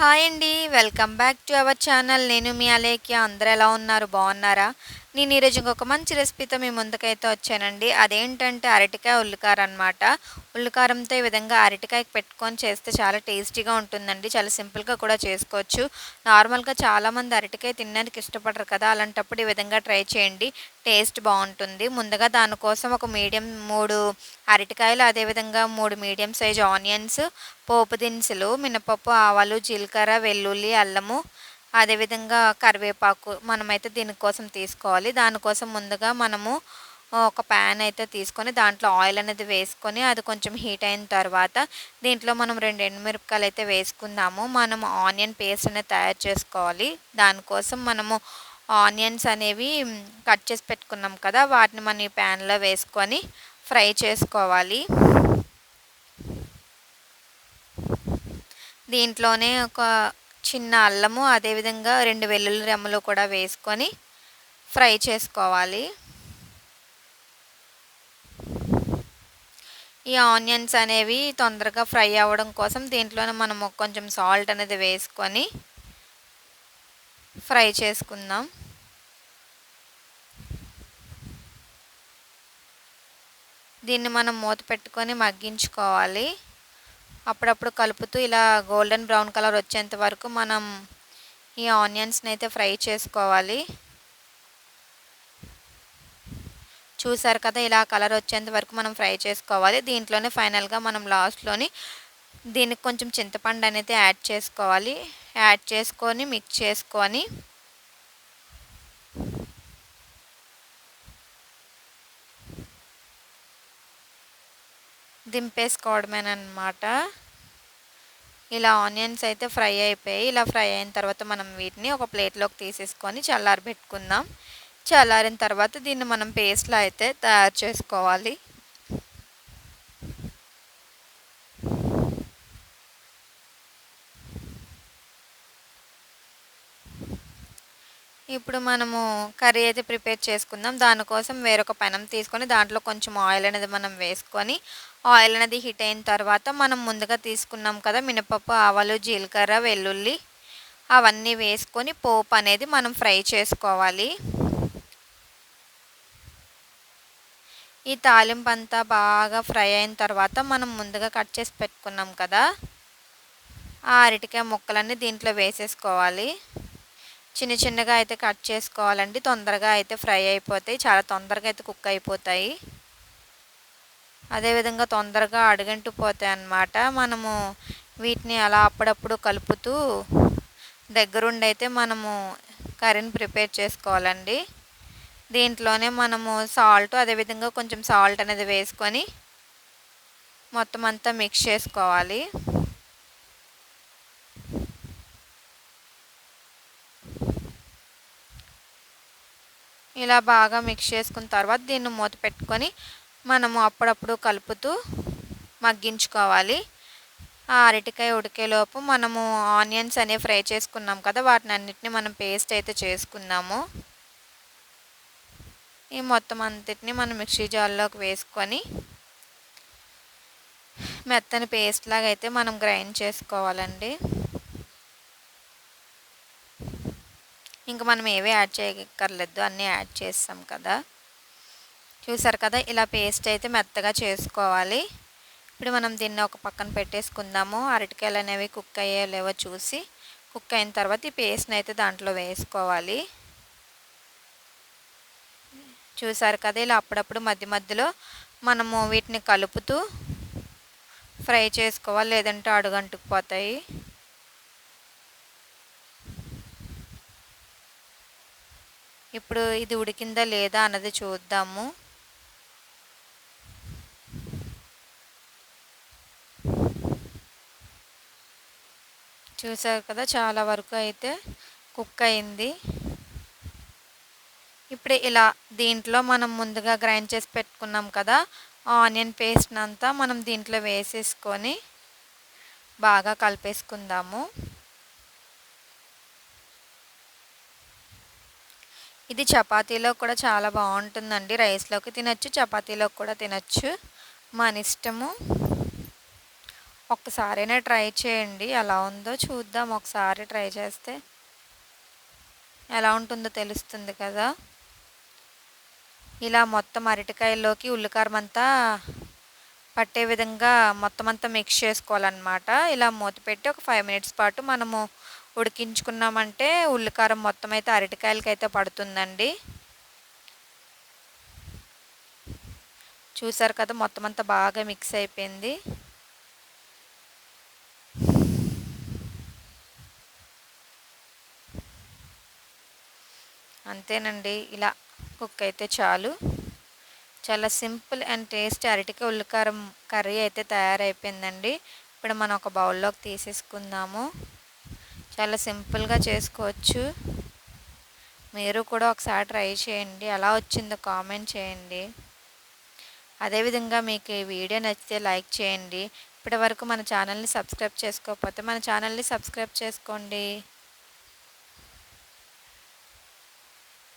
Hi అండి welcome back to our channel. నేను మీ అలేఖ్య. అందరు ఎలా ఉన్నారు? బాగున్నారా? నేను ఈరోజు ఇంకొక మంచి రెసిపీతో మీ ముందుకైతే వచ్చానండి. అదేంటంటే అరటికాయ ఉల్లికార అనమాట ఉల్లికారంతో ఈ విధంగా అరటికాయ పెట్టుకొని చేస్తే చాలా టేస్టీగా ఉంటుందండి. చాలా సింపుల్గా కూడా చేసుకోవచ్చు. నార్మల్గా చాలామంది అరటికాయ తినడానికి ఇష్టపడరు కదా అలాంటప్పుడు ఈ విధంగా ట్రై చేయండి. టేస్ట్ బాగుంటుంది. ముందుగా దానికోసం ఒక మీడియం మూడు అరటికాయలు అదేవిధంగా మూడు మీడియం సైజ్ ఆనియన్స్ పోపు దినుసులు మినపప్పు ఆవాలు జీలకర్ర వెల్లుల్లి అల్లము అదేవిధంగా కరివేపాకు మనమైతే దీనికోసం తీసుకోవాలి. దానికోసం ముందుగా మనము ఒక ప్యాన్ అయితే తీసుకొని దాంట్లో ఆయిల్ అనేది వేసుకొని అది కొంచెం హీట్ అయిన తర్వాత దీంట్లో మనం రెండు ఎండుమిరపకాయలు అయితే వేసుకుందాము. మనం ఆనియన్ పేస్ట్ అనేది తయారు చేసుకోవాలి. దానికోసం మనము ఆనియన్స్ అనేవి కట్ చేసి పెట్టుకున్నాం కదా వాటిని మనం ఈ ప్యాన్లో వేసుకొని ఫ్రై చేసుకోవాలి. దీంట్లోనే ఒక చిన్న అల్లము అదేవిధంగా రెండు వెల్లుల్లి రెమ్మలు కూడా వేసుకొని ఫ్రై చేసుకోవాలి. ఈ ఆనియన్స్ అనేవి తొందరగా ఫ్రై అవ్వడం కోసం దీంట్లోనే మనం కొంచెం సాల్ట్ అనేది వేసుకొని ఫ్రై చేసుకుందాం. దీన్ని మనం మూత పెట్టుకొని మగ్గించుకోవాలి. అప్పుడప్పుడు కలుపుతూ ఇలా గోల్డెన్ బ్రౌన్ కలర్ వచ్చేంత వరకు మనం ఈ ఆనియన్స్ని అయితే ఫ్రై చేసుకోవాలి. చూసారు కదా ఇలా కలర్ వచ్చేంత వరకు మనం ఫ్రై చేసుకోవాలి. దీంట్లోనే ఫైనల్గా మనం లాస్ట్లోని దీనికి కొంచెం చింతపండు అనేది యాడ్ చేసుకోవాలి. యాడ్ చేసుకొని మిక్స్ చేసుకొని దింపేసుకోవడమేనమాట ఇలా ఆనియన్స్ అయితే ఫ్రై అయిపోయాయి. ఇలా ఫ్రై అయిన తర్వాత మనం వీటిని ఒక ప్లేట్లోకి తీసేసుకొని చల్లారబెట్టుకుందాం. చల్లారిన తర్వాత దీన్ని మనం పేస్ట్లో అయితే తయారు చేసుకోవాలి. ఇప్పుడు మనము కర్రీ అయితే ప్రిపేర్ చేసుకుందాం. దానికోసం వేరొక పెనం తీసుకొని దాంట్లో కొంచెం ఆయిల్ అనేది మనం వేసుకొని ఆయిల్ అనేది హీట్ అయిన తర్వాత మనం ముందుగా తీసుకున్నాం కదా మినపప్పు ఆవాలు జీలకర్ర వెల్లుల్లి అవన్నీ వేసుకొని పోపు అనేది మనం ఫ్రై చేసుకోవాలి. ఈ తాలింపు అంతా బాగా ఫ్రై అయిన తర్వాత మనం ముందుగా కట్ చేసి పెట్టుకున్నాం కదా ఆ అరటికాయ ముక్కలన్నీ దీంట్లో వేసేసుకోవాలి. చిన్న చిన్నగా అయితే కట్ చేసుకోవాలండి. తొందరగా అయితే ఫ్రై అయిపోతాయి. చాలా తొందరగా అయితే కుక్ అయిపోతాయి. అదేవిధంగా తొందరగా అడుగంటు పోతాయి అన్నమాట. మనము వీటిని అలా అప్పుడప్పుడు కలుపుతూ దగ్గరుండి అయితే మనము కర్రీని ప్రిపేర్ చేసుకోవాలండి. దీంట్లోనే మనము సాల్ట్ అదేవిధంగా కొంచెం సాల్ట్ అనేది వేసుకొని మొత్తం అంతా మిక్స్ చేసుకోవాలి. ఇలా బాగా మిక్స్ చేసుకున్న తర్వాత దీన్ని మూత పెట్టుకొని మనము అప్పుడప్పుడు కలుపుతూ మగ్గించుకోవాలి. ఆ అరటికాయ ఉడికేలోపు మనము ఆనియన్స్ అనేవి ఫ్రై చేసుకున్నాం కదా వాటిని అన్నిటిని మనం పేస్ట్ అయితే చేసుకున్నాము. ఈ మొత్తం అంతటిని మనం మిక్సీ జార్లోకి వేసుకొని మెత్తని పేస్ట్ లాగా అయితే మనం గ్రైండ్ చేసుకోవాలండి. ఇంకా మనం ఏవి యాడ్ చేయక్కర్లేదు అన్నీ యాడ్ చేస్తాం కదా. చూసారు కదా ఇలా పేస్ట్ అయితే మెత్తగా చేసుకోవాలి. ఇప్పుడు మనం దీన్ని ఒక పక్కన పెట్టేసుకుందాము. అరటికాయలు అనేవి కుక్ అయ్యే లేవో చూసి కుక్ అయిన తర్వాత ఈ పేస్ట్ని అయితే దాంట్లో వేసుకోవాలి. చూసారు కదా ఇలా అప్పుడప్పుడు మధ్య మధ్యలో మనము వీటిని కలుపుతూ ఫ్రై చేసుకోవాలి లేదంటే అడుగంటుకుపోతాయి. ఇప్పుడు ఇది ఉడికిందా లేదా అన్నది చూద్దాము. చూసారు కదా చాలా వరకు అయితే కుక్ అయింది. ఇప్పుడు ఇలా దీంట్లో మనం ముందుగా గ్రైండ్ చేసి పెట్టుకున్నాం కదా ఆనియన్ పేస్ట్ అంతా మనం దీంట్లో వేసేసుకొని బాగా కలిపేసుకుందాము. ఇది చపాతీలో కూడా చాలా బాగుంటుందండి. రైస్లోకి తినచ్చు చపాతీలో కూడా తినచ్చు. మన ఇష్టము ఒక్కసారైనా ట్రై చేయండి. ఎలా ఉందో చూద్దాం. ఒకసారి ట్రై చేస్తే ఎలా ఉంటుందో తెలుస్తుంది కదా. ఇలా మొత్తం అరటికాయల్లోకి ఉల్లికారం అంతా పట్టే విధంగా మొత్తం అంతా మిక్స్ చేసుకోవాలన్నమాట. ఇలా మూత పెట్టి ఒక ఫైవ్ మినిట్స్ పాటు మనము ఉడికించుకున్నామంటే ఉల్లికారం మొత్తం అయితే అరటికాయలకి అయితే పడుతుందండి. చూసారు కదా మొత్తం అంతా బాగా మిక్స్ అయిపోయింది. అంతేనండి ఇలా కుక్ అయితే చాలు. చాలా సింపుల్ అండ్ టేస్టీ అరటికాయ ఉల్లికారం కర్రీ అయితే తయారైపోయిందండి. ఇప్పుడు మనం ఒక బౌల్లోకి తీసేసుకుందాము. చాలా సింపుల్గా చేసుకోవచ్చు. మీరు కూడా ఒకసారి ట్రై చేయండి. ఎలా వచ్చిందో కామెంట్ చేయండి. అదేవిధంగా మీకు ఈ వీడియో నచ్చితే లైక్ చేయండి. ఇప్పటి వరకు మన ఛానల్ని సబ్స్క్రైబ్ చేసుకోకపోతే మన ఛానల్ని సబ్స్క్రైబ్ చేసుకోండి.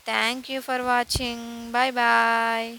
Thank you for watching. Bye bye.